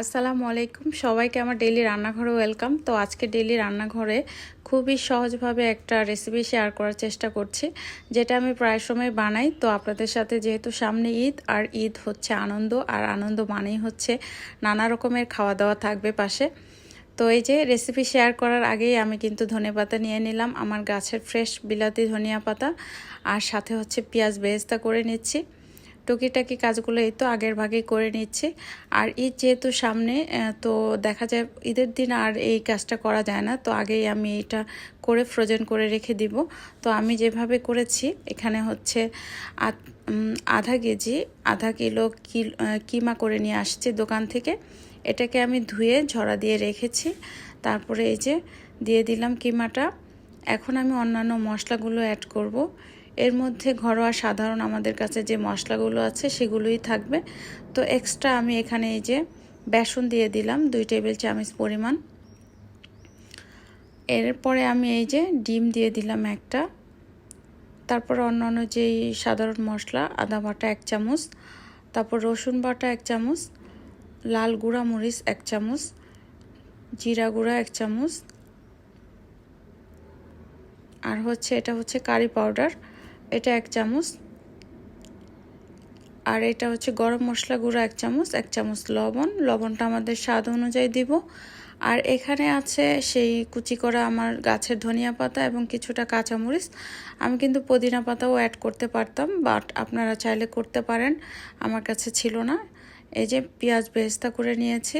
আসসালামু আলাইকুম। সবাইকে আমার ডেইলি রান্নাঘরে ওয়েলকাম তো আজকে ডেইলি রান্নাঘরে খুবই সহজভাবে একটা রেসিপি শেয়ার করার চেষ্টা করছি, যেটা আমি প্রায় সময় বানাই। তো আপনাদের সাথে যেহেতু সামনে ঈদ, আর ঈদ হচ্ছে আনন্দ, আর আনন্দ মানেই হচ্ছে নানা রকমের খাওয়া দাওয়া থাকবে পাশে। তো এই যে রেসিপি শেয়ার করার আগেই আমি কিন্তু ধনে পাতা নিয়ে নিলাম, আমার গাছের ফ্রেশ বিলাতি ধনিয়া পাতা, আর সাথে হচ্ছে পেঁয়াজ বেরেস্তা করে নিচ্ছি। টুকিটাকি কাজগুলো এই তো আগের ভাগেই করে নিচ্ছি। আর ঈদ যেহেতু সামনে তো দেখা যায় ঈদের দিন আর এই কাজটা করা যায় না, তো আগেই আমি এটা করে ফ্রোজেন করে রেখে দিব। তো আমি যেভাবে করেছি, এখানে হচ্ছে আধা কেজি, আধা কিলো কিমা করে নিয়ে আসছি দোকান থেকে। এটাকে আমি ধুয়ে ঝরা দিয়ে রেখেছি। তারপরে এই যে দিয়ে দিলাম কিমাটা। এখন আমি অন্যান্য মশলাগুলো অ্যাড করব। এর মধ্যে ঘরোয়া সাধারণ আমাদের কাছে যে মশলাগুলো আছে সেগুলোই থাকবে। তো এক্সট্রা আমি এখানে এই যে বেসন দিয়ে দিলাম, দুই টেবিল চামচ পরিমাণ। এরপরে আমি এই যে ডিম দিয়ে দিলাম একটা। তারপর অন্যান্য যেই সাধারণ মশলা, আদা বাটা এক চামচ, তারপর রসুন বাটা এক চামচ, লাল গুঁড়া মরিচ এক চামচ, জিরা গুঁড়া এক চামচ, আর হচ্ছে এটা হচ্ছে কারি পাউডার। এটা এক চামচ। আর এটা হচ্ছে গরম মশলা গুঁড়ো এক চামচ এক চামচ লবণ। লবণটা আমাদের স্বাদ অনুযায়ী দিব। আর এখানে আছে সেই কুচি করা আমার গাছের ধনিয়া পাতা এবং কিছুটা কাঁচামরিচ। আমি কিন্তু পুদিনা পাতাও অ্যাড করতে পারতাম বাট আপনারা চাইলে করতে পারেন। আমার কাছে ছিল না। এই যে পেঁয়াজ বেস্তা করে নিয়েছি।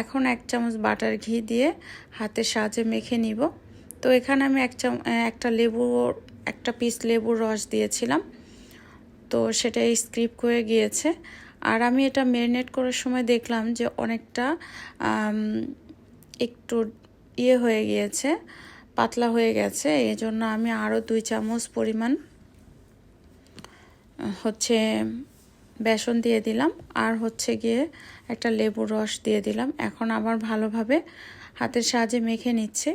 এখন এক চামচ বাটার ঘি দিয়ে হাতের সাহায্যে মেখে নিব। তো এখানে আমি এক চাম একটা লেবু একটা পিস লেবুর রস দিয়েছিলাম। তো সেটা স্ক্রিপ হয়ে গিয়েছে। আর আমি এটা ম্যারিনেট করার সময় দেখলাম যে অনেকটা একটু ইয়ে হয়ে গিয়েছে, পাতলা হয়ে গেছে। এই জন্য আমি আরও দুই চামচ পরিমাণ হচ্ছে বেসন দিয়ে দিলাম। আর হচ্ছে গিয়ে একটা লেবুর রস দিয়ে দিলাম। এখন আবার ভালোভাবে হাতের সাহায্যে মেখে নিচ্ছে।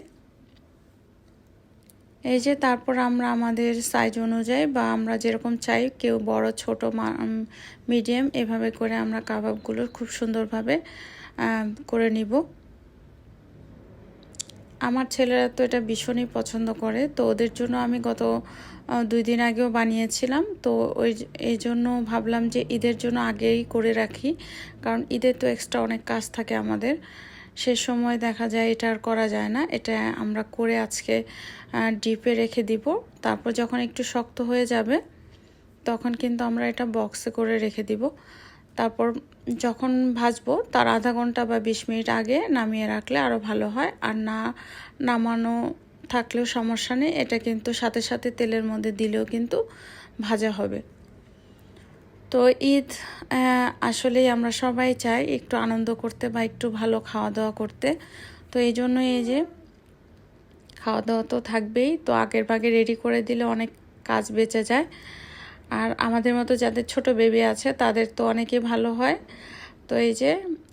এই যে তারপর আমরা আমাদের সাইজ অনুযায়ী বা আমরা যেরকম চাই, কেউ বড়, ছোট মিডিয়াম এভাবে করে আমরা কাবাবগুলো খুব সুন্দরভাবে করে নিব। আমার ছেলেরা তো এটা ভীষণই পছন্দ করে, তো ওদের জন্য আমি গত দুই দিন আগেও বানিয়েছিলাম। তো ওই এই জন্য ভাবলাম যে ঈদের জন্য আগেই করে রাখি, কারণ ঈদের তো এক্সট্রা অনেক কাজ থাকে আমাদের। সে সময় দেখা যায় এটা আর করা যায় না। এটা আমরা করে আজকে ডিপে রেখে দিব। তারপর যখন একটু শক্ত হয়ে যাবে, তখন কিন্তু আমরা এটা বক্সে করে রেখে দিব। তারপর যখন ভাজবো, তার আধা ঘণ্টা বা বিশ মিনিট আগে নামিয়ে রাখলে আরও ভালো হয়। আর না নামানো থাকলেও সমস্যা নেই। এটা কিন্তু সাথে সাথে তেলের মধ্যে দিলেও কিন্তু ভাজা হবে। তো ঈদ আসলেই আমরা সবাই চাই একটু আনন্দ করতে বা একটু ভালো খাওয়া দাওয়া করতে। তো এই জন্য এই যে খাওয়া দাওয়া তো থাকবেই। তো আগের ভাগে রেডি করে দিলে অনেক কাজ বেঁচে যায়। আর আমাদের মতো যাদের ছোট বেবি আছে, তাদের তো অনেকই ভালো হয়। তো এই যে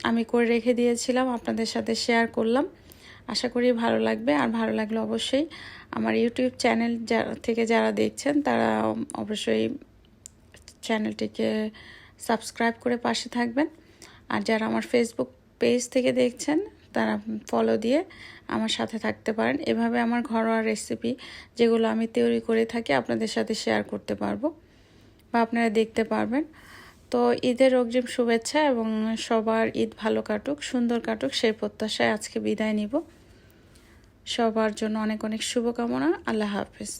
আমি করে রেখে দিয়েছিলাম, আপনাদের সাথে শেয়ার করলাম। আশা করি ভালো লাগবে। আর ভালো লাগলে অবশ্যই আমার ইউটিউব চ্যানেল থেকে যারা দেখছেন, তারা অবশ্যই চ্যানেলটিকে সাবস্ক্রাইব করে পাশে থাকবেন। আর যারা আমার ফেসবুক পেজ থেকে দেখছেন, তারা ফলো দিয়ে আমার সাথে থাকতে পারেন। এভাবে আমার ঘরোয়া রেসিপি যেগুলো আমি তৈরি করে থাকি, আপনাদের সাথে শেয়ার করতে পারব বা আপনারা দেখতে পারবেন। তো ঈদের অগ্রিম শুভেচ্ছা এবং সবার ঈদ ভালো কাটুক, সুন্দর কাটুক, সেই প্রত্যাশায় আজকে বিদায় নিব। সবার জন্য অনেক অনেক শুভকামনা। আল্লাহ হাফিজ।